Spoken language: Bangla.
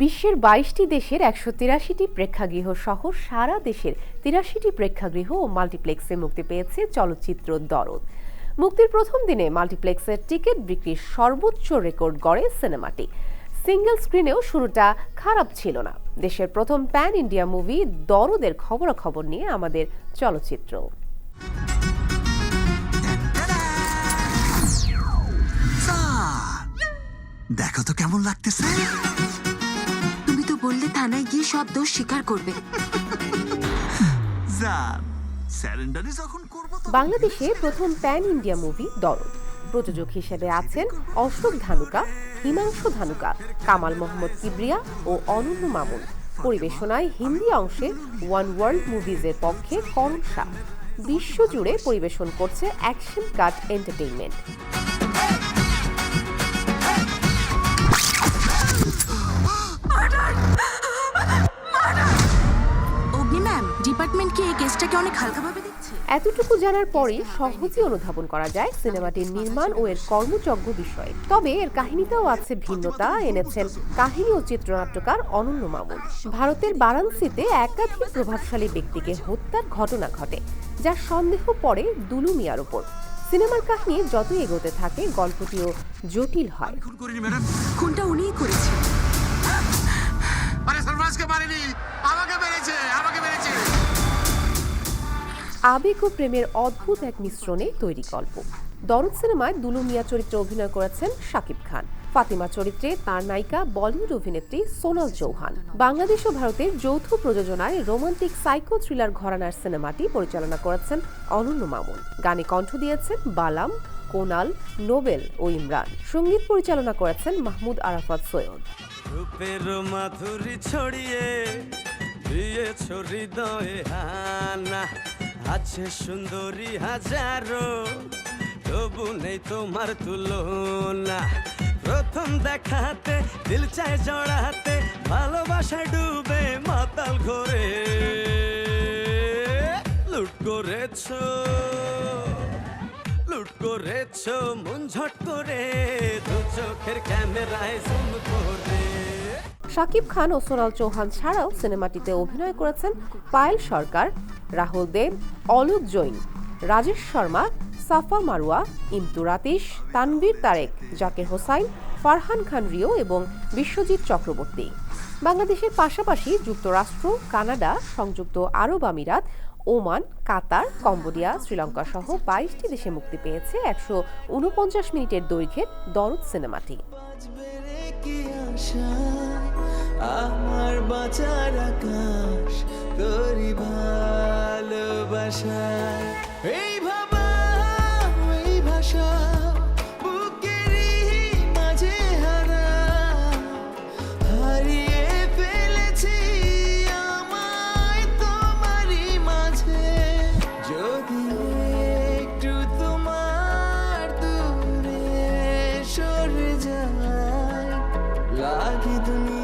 বিশ্বের বাইশটি দেশের একশো তিরাশিটি প্রেক্ষাগৃহ সহ সারা দেশের তিরাশিটি প্রেক্ষাগৃহ ও মাল্টিপ্লেক্সে মুক্তি পেয়েছে চলচ্চিত্র দরদ। মুক্তির প্রথম দিনে মাল্টিপ্লেক্সের টিকিট বিক্রির সর্বোচ্চ রেকর্ড গড়ে সিনেমাটি। সিঙ্গেল স্ক্রিনেও শুরুটা খারাপ ছিল না। দেশের প্রথম প্যান ইন্ডিয়া মুভি দরদের খবরাখবর নিয়ে আমাদের চলচ্চিত্র। দেখো তো কেমন লাগতেছে। বললে থানায় গিয়ে সব দোষ স্বীকার করবে। বাংলাদেশে প্রথম প্যান ইন্ডিয়া মুভি দরদ। প্রযোজক হিসেবে আছেন অশোক ধানুকা হিমাংশু ধানুকা কামাল মোহাম্মদ কিবরিয়া ও অনন্য মামুন। পরিবেশনায় হিন্দি অংশে ওয়ান ওয়ার্ল্ড মুভিজের পক্ষে করণ শাহ বিশ্বজুড়ে পরিবেশন করছে অ্যাকশন কাট এন্টারটেইনমেন্ট। অনেক হালকাভাবে দেখছে। এতটুকু জানার পরেই সহজে অনুধাবন করা যায় সিনেমাটির নির্মাণ ও এর কর্মযজ্ঞ বিষয়ে। তবে এর কাহিনীতেও আছে ভিন্নতা এনেছেন কাহিনী ও চিত্রনাট্যকার অনন্য মামুন। ভারতের বারাণসীতে একাধিক প্রভাবশালী ব্যক্তিকে হত্যার ঘটনা ঘটে যার সন্দেহ পড়ে দুলু মিয়ার উপর সিনেমার কাহিনী যত এগোতে থাকে গল্পটিও জটিল হয়। খুনটা উনিই করেছে আরে মারেনি। আমাকে মেরেছে আমাকে মেরেছে। আবেগ ও প্রেমের অদ্ভুত এক মিশ্রণে তৈরি গল্প। দরদ সিনেমায় দুলু মিয়া চরিত্রে অভিনয় করেছেন শাকিব খান। ফাতিমা চরিত্রে তার নায়িকা বলিউড অভিনেত্রী সোনাল চৌহান। বাংলাদেশ ও ভারতের যৌথ প্রযোজনায় রোমান্টিক সাইকো থ্রিলার ঘরানার সিনেমাটি পরিচালনা করেছেন অনন্য মামুন। গানে কণ্ঠ দিয়েছেন বালাম, কোনাল, নোবেল ও ইমরান। সংগীত পরিচালনা করেছেন মাহমুদ আরাফাত সৈয়দ। রূপের মাধুরী ছড়িয়ে হানা। আছে সুন্দরী হাজারো, তবু নেই তোমার তুলনা। প্রথম দেখাতে, দিল চায় জড়াতে, ভালোবাসা ডুবে মাতাল ঘরে। লুট করেছ, লুট করেছ, মন ঝট করে দু চোখের ক্যামেরায় জুম করে। শাকিব খান ও সোনাল চৌহান ছাড়াও সিনেমাটিতে অভিনয় করেছেন পায়েল সরকার, রাহুল দেব, অলোক জৈন, রাজেশ শর্মা, সাফা মারুয়া ইমতুর আতিশ তানভীর তারেক, জাকির হোসাইন, ফারহান খান রিও এবং বিশ্বজিৎ চক্রবর্তী। বাংলাদেশের পাশাপাশি যুক্তরাষ্ট্র, কানাডা, সংযুক্ত আরব আমিরাত, ওমান, কাতার, কম্বোডিয়া, শ্রীলঙ্কা সহ বাইশটি দেশে মুক্তি পেয়েছে একশো উনপঞ্চাশ মিনিটের দৈর্ঘ্যের দরদ সিনেমাটি। আমার বাঁচার আকাশ তোরি ভালোবাসা। এই ভাবা এই ভাষা লাগে দুনিয়া